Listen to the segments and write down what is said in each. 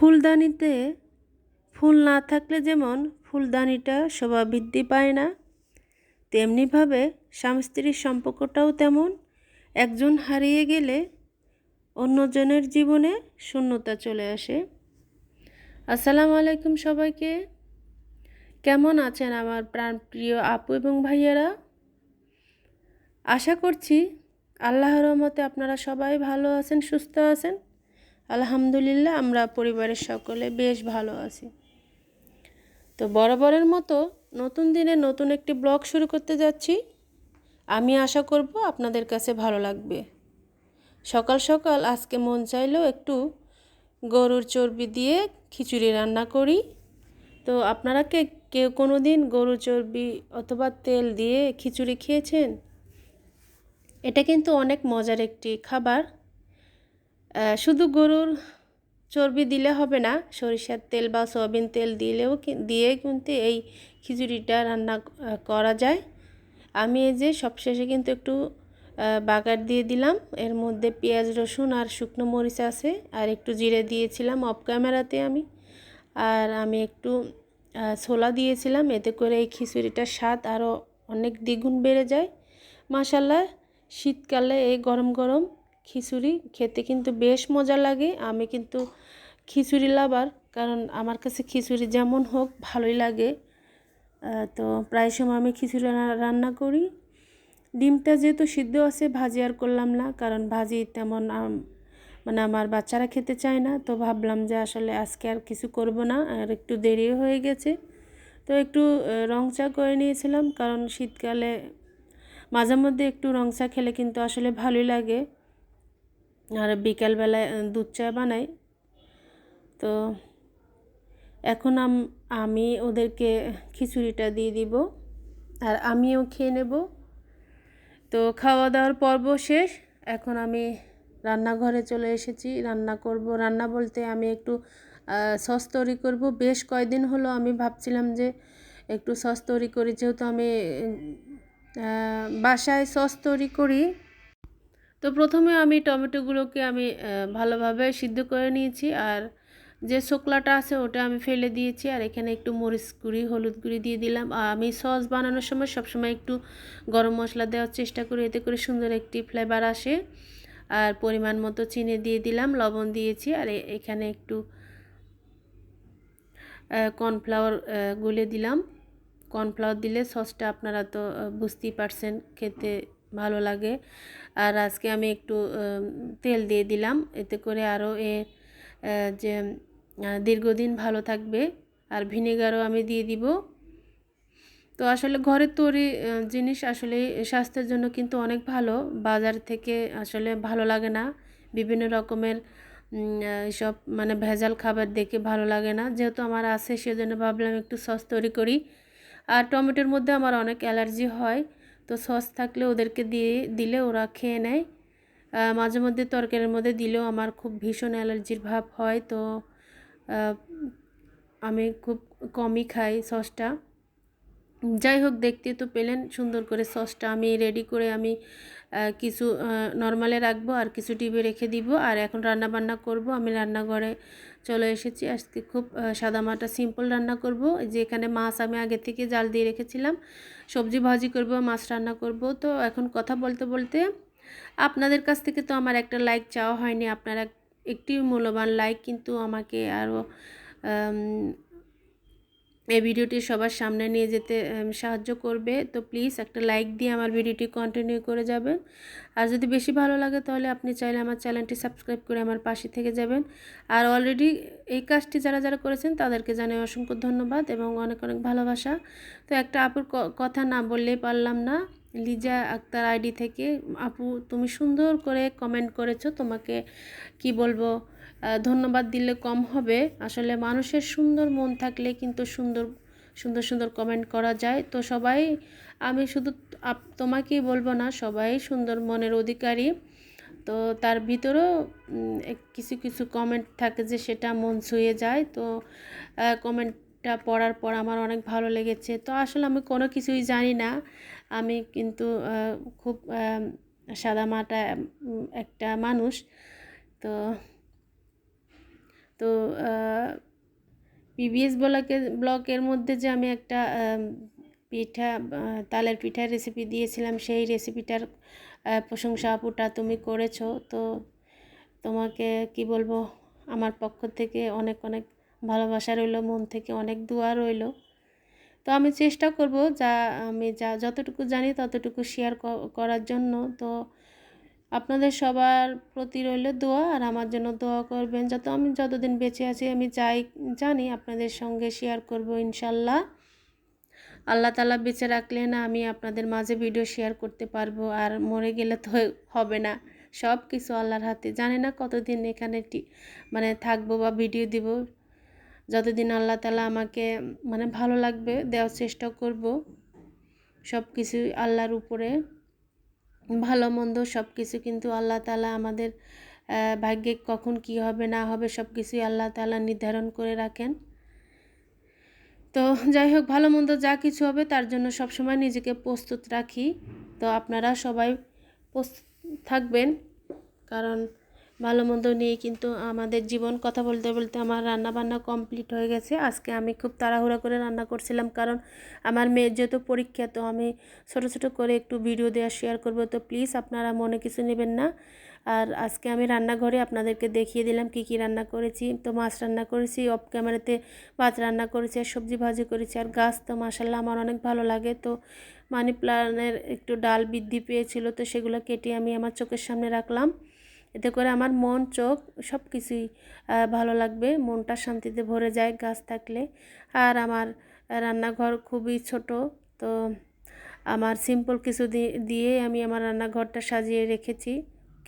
ফুলদানিতে ফুল না থাকলে যেমন ফুলদানিটা শোভা বৃদ্ধি পায় না, তেমনিভাবে স্বামী স্ত্রীর সম্পর্কটাও তেমন। একজন হারিয়ে গেলে অন্যজনের জীবনে শূন্যতা চলে আসে। আসসালামু আলাইকুম সবাইকে। কেমন আছেন আমার প্রাণপ্রিয় আপু এবং ভাইয়েরা? আশা করছি আল্লাহর রহমতে আপনারা সবাই ভালো আছেন, সুস্থ আছেন। আলহামদুলিল্লাহ আমরা পরিবারের সকলে বেশ ভালো আছি। তো বরাবরের মতো নতুন দিনে নতুন একটি ব্লগ শুরু করতে যাচ্ছি। আমি আশা করব আপনাদের কাছে ভালো লাগবে। সকাল সকাল আজকে মন চাইলেও একটু গরুর চর্বি দিয়ে খিচুড়ি রান্না করি। তো আপনারা কে, কেউ কোনো দিন গরুর চর্বি অথবা তেল দিয়ে খিচুড়ি খেয়েছেন? এটা কিন্তু অনেক মজার একটি খাবার। শুধু গরুর চর্বি দিলে হবে না, সরিষার তেল বা সয়াবিন তেল দিলেও দিয়ে কিন্তু এই খিচুড়িটা রান্না করা যায়। আমি এই যে সবশেষে কিন্তু একটু বাগার দিয়ে দিলাম। এর মধ্যে পেঁয়াজ, রসুন আর শুকনো মরিচ আছে, আর একটু জিরে দিয়েছিলাম অফ ক্যামেরাতে আমি। আর আমি একটু ছোলা দিয়েছিলাম, এতে করে এই খিচুড়িটার স্বাদ আরও অনেক দ্বিগুণ বেড়ে যায়। মাসাল্লাহ শীতকালে এই গরম গরম খিচুড়ি খেতে কিন্তু বেশ মজা লাগে। আমি কিন্তু খিচুড়ি লাবার কারণ আমার কাছে খিচুড়ি যেমন হোক ভালোই লাগে। তো প্রায় সময় আমি খিচুড়ি রান্না করি। ডিমটা যেহেতু সিদ্ধ আছে, ভাজি আর করলাম না, কারণ ভাজি তেমন মানে আমার বাচ্চারা খেতে চায় না, তো ভাবলাম যে আসলে আজকে আর কিছু করব না, আর একটু দেরি হয়ে গেছে। তো একটু রং চা করে নিয়েছিলাম, কারণ শীতকালে মাঝে মধ্যে একটু রং চা খেলে কিন্তু আসলে ভালোই লাগে। আর বিকালবেলায় দুধ চা বানাই। তো এখন আমি ওদেরকে খিচুড়িটা দিয়ে দিব আর আমিও খেয়ে নেব। তো খাওয়া দাওয়ার পর্ব শেষ। এখন আমি রান্নাঘরে চলে এসেছি, রান্না করব। রান্না বলতে আমি একটু সস তৈরি করব। বেশ কয়দিন হলো আমি ভাবছিলাম যে একটু সস তৈরি করি। যেহেতু আমি বাসায় সস তৈরি করি তো প্রথমে আমি টমেটোগুলোকে আমি ভালোভাবে সিদ্ধ করে নিয়েছি আর যে শোকলাটা আছে ওটা আমি ফেলে দিয়েছি আর এখানে একটু মরিচ গুঁড়ি, হলুদ গুঁড়ি দিয়ে দিলাম। আর আমি সস বানানোর সময় সবসময় একটু গরম মশলা দেওয়ার চেষ্টা করি, এতে করে সুন্দর একটি ফ্লেভার আসে। আর পরিমাণ মতো চিনি দিয়ে দিলাম, লবণ দিয়েছি আর এখানে একটু কর্নফ্লাওয়ার গুলে দিলাম। কর্নফ্লাওয়ার দিলে সসটা আপনারা তো বুঝতেই পারছেন খেতে ভালো লাগে। আর আজকে আমি একটু তেল দিয়ে দিলাম। এতে করে আরও এ যে, দীর্ঘদিন ভালো থাকবে। আর ভিনেগারও আমি দিয়ে দিব। তো আসলে ঘরের তৈরি জিনিস আসলে স্বাস্থ্যের জন্য কিন্তু অনেক ভালো। বাজার থেকে আসলে ভালো লাগে না। বিভিন্ন রকমের সব মানে ভেজাল খাবার দেখে ভালো লাগে না। যেহেতু আমার আছে, সেজন্য ভাবলাম একটু সস তৈরি করি। আর টমেটোর মধ্যে আমার অনেক অ্যালার্জি হয়। তো সস থাকলে ওদেরকে দিয়ে দিলে ওরা খেয়ে নেয়। মাঝে মধ্যে তরকারির মধ্যে দিলেও আমার খুব ভীষণ অ্যালার্জির ভাব হয়। তো আমি খুব কমই খাই সসটা। যাই হোক, দেখতে তো পেলেন সুন্দর করে সসটা। আমি রেডি করে আমি কিছু নর্মালে রাখব আর কিছু টিপে রেখে দিব। আর এখন রান্না বান্না করব। আমি রান্নাঘরে চলে এসেছি। আজকে খুব সাদামাটা সিম্পল রান্না করব। যে এখানে মাছ আমি আগে থেকে জাল দিয়ে রেখেছিলাম। সবজি ভাজি করব, মাছ রান্না করব। তো এখন কথা বলতে বলতে আপনাদের কাছ থেকে তো আমার একটা লাইক চাওয়া হয়নি। আপনারা একটি মূল্যবান লাইক কিন্তু আমাকে আরও এই ভিডিওটি সবার সামনে নিয়ে যেতে সাহায্য করবে। তো প্লিজ একটা লাইক দিয়ে আমার ভিডিওটি কন্টিনিউ করে যাবেন। আর যদি বেশি ভালো লাগে তাহলে আপনি চাইলে আমার চ্যানেলটি সাবস্ক্রাইব করে আমার পাশে থেকে যাবেন। আর অলরেডি এই কাজটি যারা যারা করেছেন তাদেরকে জানাই অসংখ্য ধন্যবাদ এবং অনেক অনেক ভালোবাসা। তো একটা আপুর কথা না বললেই পারলাম না। লিজা আক্তার আইডি থেকে, আপু, তুমি সুন্দর করে কমেন্ট করেছ, তোমাকে কি বলব? ধন্যবাদ দিলে কম হবে। আসলে মানুষের সুন্দর মন থাকলে কিন্তু সুন্দর সুন্দর সুন্দর কমেন্ট করা যায়। তো সবাই, আমি শুধু তোমাকেই বলব না, সবাই সুন্দর মনের অধিকারী। তো তার ভিতরেও কিছু কিছু কমেন্ট থাকে যে সেটা মন ছুঁয়ে যায়। তো কমেন্টটা পড়ার পর আমার অনেক ভালো লেগেছে। তো আসলে আমি কোনো কিছুই জানি না। আমি কিন্তু খুব সাদামাটা একটা মানুষ। তো তো পিবিএস ব্লকে, ব্লকের মধ্যে যে আমি একটা পিঠা তালের পিঠার রেসিপি দিয়েছিলাম, সেই রেসিপিটার প্রশংসা আপুটা তুমি করেছ। তো, তোমাকে কি বলব, আমার পক্ষ থেকে অনেক অনেক ভালোবাসা রইল, মন থেকে অনেক দোয়া রইল। তো আমি চেষ্টা করব যা, আমি যা, যতটুকু জানি ততটুকু শেয়ার করার জন্য। তো আপনাদের সবার প্রতি রইল দোয়া আর আমার জন্য দোয়া করবেন। যত আমি যতদিন বেঁচে আছি, আমি যাই জানি আপনাদের সঙ্গে শেয়ার করব ইনশাল্লাহ। আল্লাহ তালা বেঁচে রাখলে না আমি আপনাদের মাঝে ভিডিও শেয়ার করতে পারব আর মরে গেলে তো হবে না। সব কিছু আল্লাহর হাতে। জানি না কতদিন এখানে মানে থাকব বা ভিডিও দিব। যতদিন আল্লাহ তালা আমাকে মানে ভালো লাগবে দেওয়ার চেষ্টা করব। সব কিছুই আল্লাহর উপরে। ভালো, মন্দ সব কিছু কিন্তু আল্লাহ তালা আমাদের ভাগ্যে কখন কি হবে, না হবে সব কিছুই আল্লাহ তালা নির্ধারণ করে রাখেন। তো যাই হোক, ভালো, মন্দ যা কিছু হবে তার জন্য সবসময় নিজেকে প্রস্তুত রাখি। তো আপনারা সবাই প্রস্তুত থাকবেন, কারণ ভালো মন্দ নিয়ে কিন্তু আমাদের জীবন কথা বলতে বলতে আমার রান্না বান্না কমপ্লিট হয়ে গেছে। আজকে আমি খুব তাড়াহুড়া করে রান্না করছিলাম কারণ আমার মেয়ের যেহেতু পরীক্ষা, তো আমি ছোট ছোট করে একটু ভিডিও দেওয়া শেয়ার করব। তো প্লিজ আপনারা মনে কিছু নেবেন না। আর আজকে আমি রান্নাঘরে আপনাদেরকে দেখিয়ে দিলাম কি কি রান্না করেছি। তো মাছ রান্না করেছি অফ ক্যামেরাতে ভাত রান্না করেছি, আর সবজি ভাজি করেছি, আর গাছ তো মাসাল্লাহ আমার অনেক ভালো লাগে। তো মানি প্লানের একটু ডাল বৃদ্ধি পেয়েছিল, তো সেগুলো কেটে আমি আমার চোখের সামনে রাখলাম। এতে করে আমার মন, চোখ সব কিছুই ভালো লাগবে। মনটা শান্তিতে ভরে যায় গাছ থাকলে। আর আমার রান্নাঘর খুবই ছোট, তো আমার সিম্পল কিছু দিয়ে আমি আমার রান্নাঘরটা সাজিয়ে রেখেছি।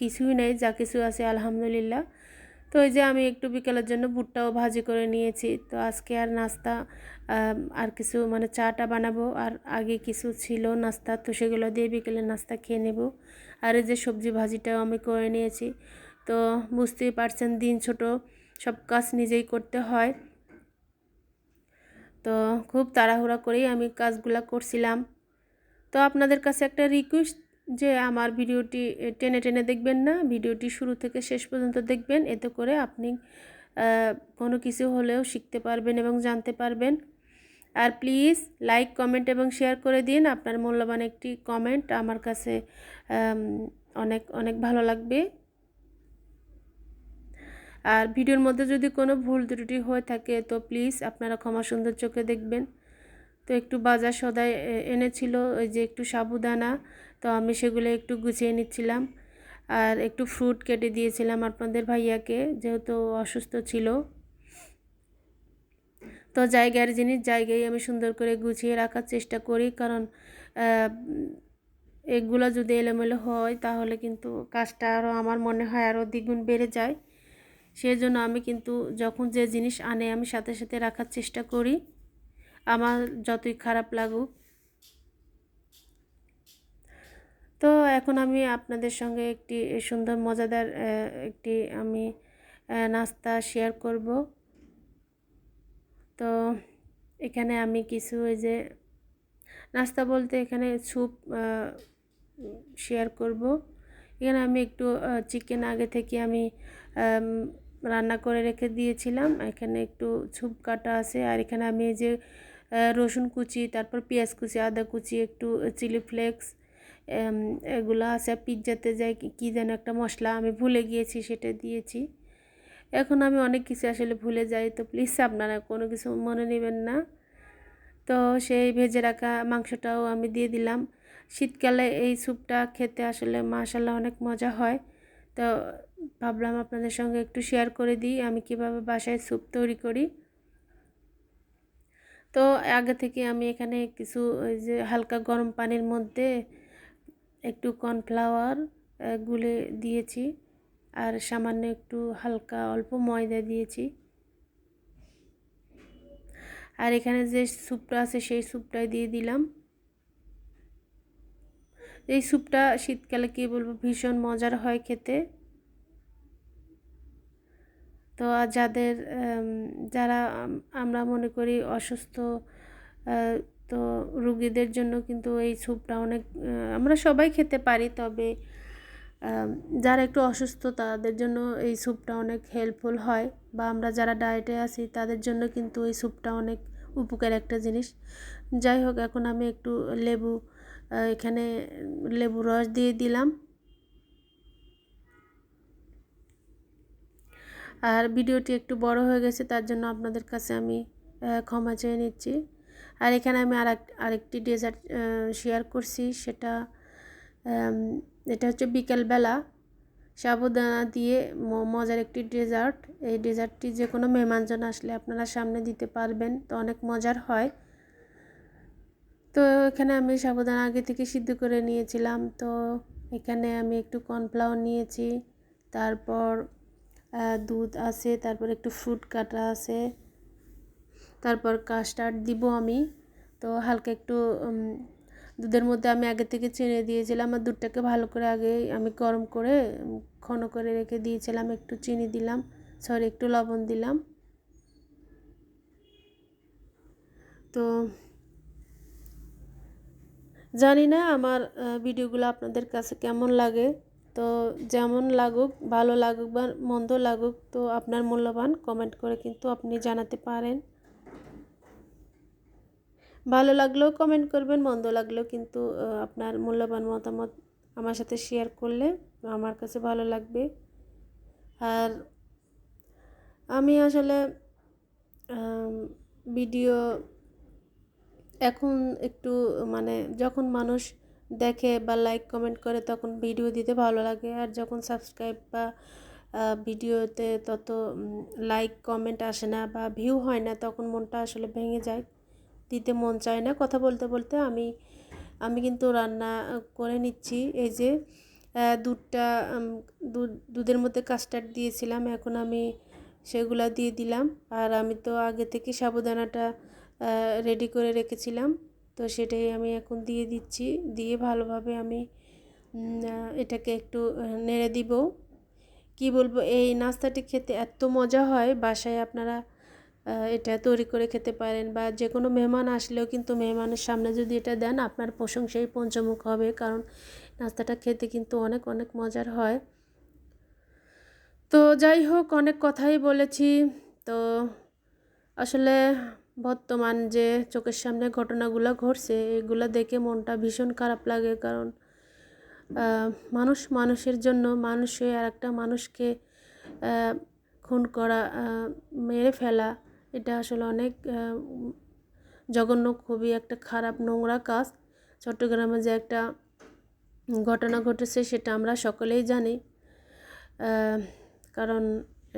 কিছুই নেই, যা কিছু আছে আলহামদুলিল্লাহ। তো ওই যে আমি একটু বিকেলের জন্য বুটটাও ভাজি করে নিয়েছি। তো আজকে আর নাস্তা আর কিছু মানে চাটা বানাবো। আর আগে কিছু ছিল নাস্তা, তো সেগুলো দিয়ে বিকেলে নাস্তা খেয়ে নেব। আর এই যে সবজি ভাজিটাও আমি করে নিয়েছি। তো বুঝতেই পারছেন, দিন ছোট, সব কাজ নিজেই করতে হয়। তো খুব তাড়াহুড়া করেই আমি কাজগুলো করছিলাম। তো আপনাদের কাছে একটা রিকোয়েস্ট যে আমার ভিডিওটি টেনে টেনে দেখবেন না, ভিডিওটি শুরু থেকে শেষ পর্যন্ত দেখবেন। এতে করে আপনি কোনো কিছু হলেও শিখতে পারবেন এবং জানতে পারবেন। আর প্লিজ লাইক, কমেন্ট এবং শেয়ার করে দিন। আপনার মূল্যবান একটি কমেন্ট আমার কাছে অনেক অনেক ভালো লাগবে। আর ভিডিওর মধ্যে যদি কোনো ভুল ত্রুটি হয়ে থাকে, তো প্লিজ আপনারা ক্ষমা সুন্দর চোখে দেখবেন। তো একটু বাজার সদাই এনেছিল ওই যে একটু সাবুদানা, তো আমি সেগুলো একটু গুছিয়ে নিচ্ছিলাম। আর একটু ফ্রুট কেটে দিয়েছিলাম আপনাদের ভাইয়াকে, যেহেতু অসুস্থ ছিল। তো জায়গার জিনিস জায়গায় আমি সুন্দর করে গুছিয়ে রাখার চেষ্টা করি। কারণ এগুলো যদি এলোমেলো হয় তাহলে কিন্তু কাজটা আরও আমার মনে হয় আরও দ্বিগুণ বেড়ে যায়। সেই জন্য আমি কিন্তু যখন যে জিনিস আনে আমি সাথে সাথে রাখার চেষ্টা করি। আমার যতই খারাপ লাগুক। তো এখন আমি আপনাদের সঙ্গে একটি সুন্দর, মজাদার একটি আমি নাস্তা শেয়ার করব। তো এখানে আমি কিছু ওই যে নাস্তা বলতে এখানে স্যুপ শেয়ার করব। এখানে আমি একটু চিকেন আগে থেকে আমি রান্না করে রেখে দিয়েছিলাম। এখানে একটু ছুপ কাটা আছে। আর এখানে আমি যে রসুন কুচি, তারপর পেঁয়াজ কুচি, আদা কুচি, একটু চিলি ফ্লেক্স এগুলো আছে। পিৎজাতে যাই কী যেন একটা মশলা আমি ভুলে গিয়েছি, সেটা দিয়েছি। এখন আমি অনেক কিছু আসলে ভুলে যাই, তো প্লিজ আপনারা কোনো কিছু মনে নেবেন না। তো সেই ভেজে রাখা মাংসটাও আমি দিয়ে দিলাম। শীতকালে এই স্যুপটা খেতে আসলে মাশাল্লাহ অনেক মজা হয়। তো ভাবলাম আপনাদের সঙ্গে একটু শেয়ার করে দিই, আমি কীভাবে বাসায় স্যুপ তৈরি করি। তো আগে থেকে আমি এখানে কিছু ওই যে হালকা গরম পানির মধ্যে একটু কর্নফ্লাওয়ার গুলে দিয়েছি। আর সামান্য একটু হালকা অল্প ময়দা দিয়েছি। আর এখানে যে স্যুপটা আছে সেই স্যুপটাই দিয়ে দিলাম। এই স্যুপটা শীতকালে কী বলব, ভীষণ মজার হয় খেতে। তো যাদের যারা আমরা মনে করি অসুস্থ তো রুগীদের জন্য কিন্তু এই স্যুপটা অনেক আমরা সবাই খেতে পারি, তবে যারা একটু অসুস্থ, তাদের জন্য এই স্যুপটা অনেক হেল্পফুল হয়। বা আমরা যারা ডায়েটে আছি, তাদের জন্য কিন্তু এই স্যুপটা অনেক উপকার একটা জিনিস। যাই হোক, এখন আমি একটু লেবু এখানে লেবু রস দিয়ে দিলাম। আর ভিডিওটি একটু বড় হয়ে গেছে, তার জন্য আপনাদের কাছে আমি ক্ষমা চেয়ে নিচ্ছি। আর এখানে আমি আর আরেকটি ডেজার্ট শেয়ার করছি, সেটা এটা হচ্ছে বিকেলবেলা সাবুদানা দিয়ে মজার একটি ডেজার্ট। এই ডেজার্টটি যে কোনো মেহমানজন আসলে আপনারা সামনে দিতে পারবেন, তো অনেক মজার হয়। তো এখানে আমি সাবুদানা আগে থেকে সিদ্ধ করে নিয়েছিলাম, তো এখানে আমি একটু কর্নফ্লাওয়ার নিয়েছি, তারপর দুধ আছে, তারপর একটু ফ্রুট কাটা আছে, তারপর কাস্টার্ড দিব আমি, তো হালকা একটু দুধের মধ্যে আমি আগে থেকে চিনি দিয়েছিলাম আর দুধটাকে ভালো করে আগে আমি গরম করে ঘন করে রেখে দিয়েছিলাম, একটু চিনি দিলাম সরি একটু লবণ দিলাম। তো জানি না আমার ভিডিওগুলো আপনাদের কাছে কেমন লাগে। তো যেমন লাগুক, ভালো লাগুক বা মন্দ লাগুক, তো আপনার মূল্যবান কমেন্ট করে কিন্তু আপনি জানাতে পারেন। ভালো লাগলেও কমেন্ট করবেন, মন্দ লাগলেও কিন্তু আপনার মূল্যবান মতামত আমার সাথে শেয়ার করলে আমার কাছে ভালো লাগবে। আর আমি আসলে ভিডিও এখন একটু মানে যখন মানুষ দেখে বা লাইক কমেন্ট করে তখন ভিডিও দিতে ভালো লাগে। আর যখন সাবস্ক্রাইব বা ভিডিওতে তত লাইক কমেন্ট আসে না বা ভিউ হয় না তখন মনটা আসলে ভেঙে যায়। দিতে মন চায় না। কথা বলতে বলতে আমি আমি কিন্তু রান্না করে নিচ্ছি। এই যে দুধটা দুধ দুধের মধ্যে কাস্টার্ড দিয়েছিলাম। এখন আমি সেগুলা দিয়ে দিলাম। আর আমি তো আগে থেকে সাবুদানাটা রেডি করে রেখেছিলাম। তো সেটাই আমি এখন দিয়ে দিচ্ছি। দিয়ে ভালোভাবে আমি এটাকে একটু নেড়ে দিব। কি বলব? এই নাস্তাটি খেতে এত মজা হয়। বাসায় আপনারা এটা তৈরি করে খেতে পারেন বা যে কোনো মেহমান আসলেও কিন্তু মেহমানের সামনে যদি এটা দেন, আপনার প্রশংসাই পঞ্চমুখ হবে। কারণ নাস্তাটা খেতে কিন্তু অনেক অনেক মজার হয়। তো যাই হোক, অনেক কথাই বলেছি। তো আসলে বর্তমান যে চোখের সামনে ঘটনাগুলো ঘটছে, এগুলো দেখে মনটা ভীষণ খারাপ লাগে। কারণ মানুষ মানুষের জন্য, মানুষ আর একটা মানুষকে খুন করা মেরে ফেলা এটা আসলে অনেক জঘন্য, খুবই একটা খারাপ নোংরা কাজ। চট্টগ্রামে যে একটা ঘটনা ঘটেছে সেটা আমরা সকলেই জানি। কারণ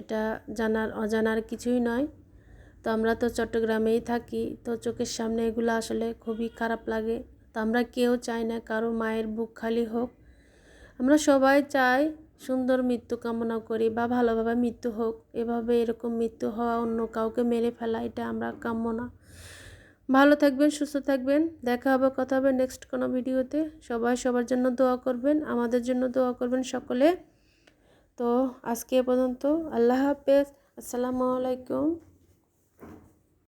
এটা জানার, অজানার কিছুই নয়। তো আমরা তো চট্টগ্রামেই থাকি। তো চোখের সামনে এগুলো আসলে খুবই খারাপ লাগে। তো আমরা কেউ চাই না কারও মায়ের বুক খালি হোক। আমরা সবাই চাই সুন্দর মৃত্যু কামনা করি বা ভালোভাবে মৃত্যু হোক, এভাবে এরকম মৃত্যু হওয়া অন্য কাউকে মেরে ফেলা এটা আমরা কাম্য না। ভালো থাকবেন, সুস্থ থাকবেন, দেখা হবে, কথা হবে নেক্সট কোনো ভিডিওতে। সবাই সবার জন্য দোয়া করবেন, আমাদের জন্য দোয়া করবেন সকলে। তো আজকে পর্যন্ত, আল্লাহ হাফেজ, আসসালামু আলাইকুম।